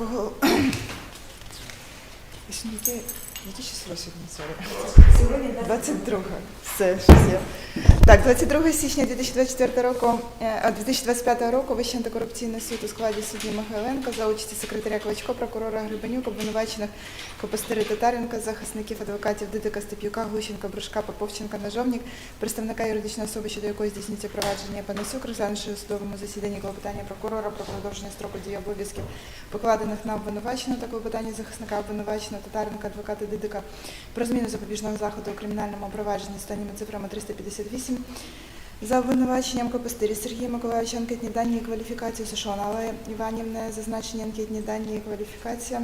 кого. Які число сьогодні? Сьогодні 22. Все, щось є. Так, 22 січня 2024 року, е, 2025 року Вищий антикорупційний суд у складі судді Михайленко за участі секретаря Кличко, прокурора Грибанюк, обвинувачених Копостири Татаренка, захисників адвокатів Дидика, Степ'юка, Глущенка, Брушка, Поповченка, Ножовник, представника юридичної особи, щодо якої здійснюється провадження. Панасюк, розглянувши у судовому засіданні клопотання прокурора про продовження строку дії обов'язків, покладених на обвинуваченого та клопотання захисника обвинуваченого Татаренка, адвоката Дидика про зміну запобіжного заходу у кримінальному провадженні останніми цифрами 358 за обвинуваченням Капустирі Сергія Миколаївича анкетні дані і кваліфікації Алли Іванівни, зазначені анкетні дані і кваліфікація.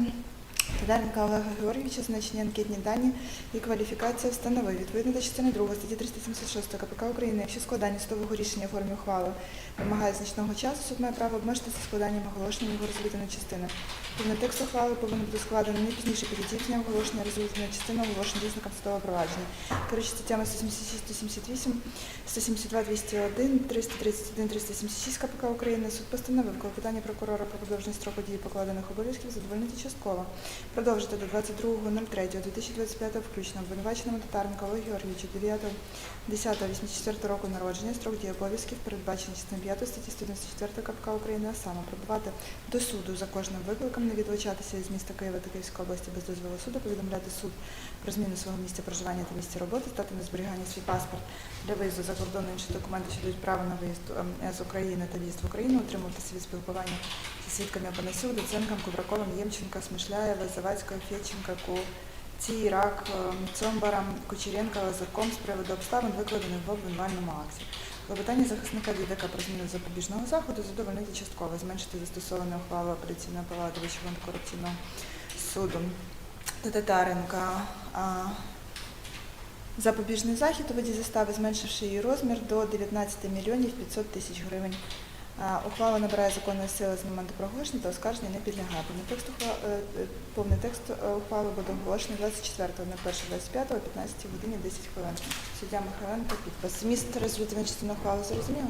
Тадаренка Олега Георгійовича, значені анкетні дані і кваліфікація встановив. Відповідно до частини 2 статті 376 КПК України, якщо складання судового рішення у формі ухвали вимагає значного часу, суд має право обмежитися складанням оголошення його розглядної частини. Повний текст ухвали повинен бути складений не пізніше дня оголошення розглядної частини оголошення дійсником судового провадження. Керуючи статтями 176, 178, 172, 201, 331, 376 КПК України, суд постановив клопотання прокурора про продовження строку дії покладених обов'язків задовольнити частково. Продовжити до 22.03.2025 включно обвинуваченому Татаренко Олегу Георгійовичу 9 10.84 року народження, строк дії обов'язків передбачений частиною 5 статті 194 КПК України, а саме прибувати до суду за кожним викликом, не відлучатися із міста Києва та Київської області без дозволу суду, повідомляти суд про зміну свого місця проживання та місця роботи, стати на зберігання свій паспорт для виїзду за кордон, інші документи, що дають право на виїзд ем, з України та в'їзд в Україну, утримуватися від спілкування свідками Панасюк, Доценком, Кубраковим, Ємченка, Смишляєва, Завадською, Фєченка, Ку. Цірак, Цомбаром, Кучеренка, Лазарком з приводу обставин, викладених в обвинувальному акті. Клопотання захисника Відека про зміну запобіжного заходу задовольнити частково, зменшити застосоване ухвалу апеляційної палати Вищого антикорупційного суду та Татаренка. Запобіжний захід у виді застави, зменшивши її розмір до 19 мільйонів 500 тисяч гривень. Ухвала набирає законної сили з моменту проголошення та оскарження не підлягає. Повний текст, ухва- е, е, повний текст е, ухвали буде оголошений 24 на 1.25 о 15 годині 10 хвилин. Суддя Михайленко підпис. Міст резолютивної частина ухвали зрозуміло?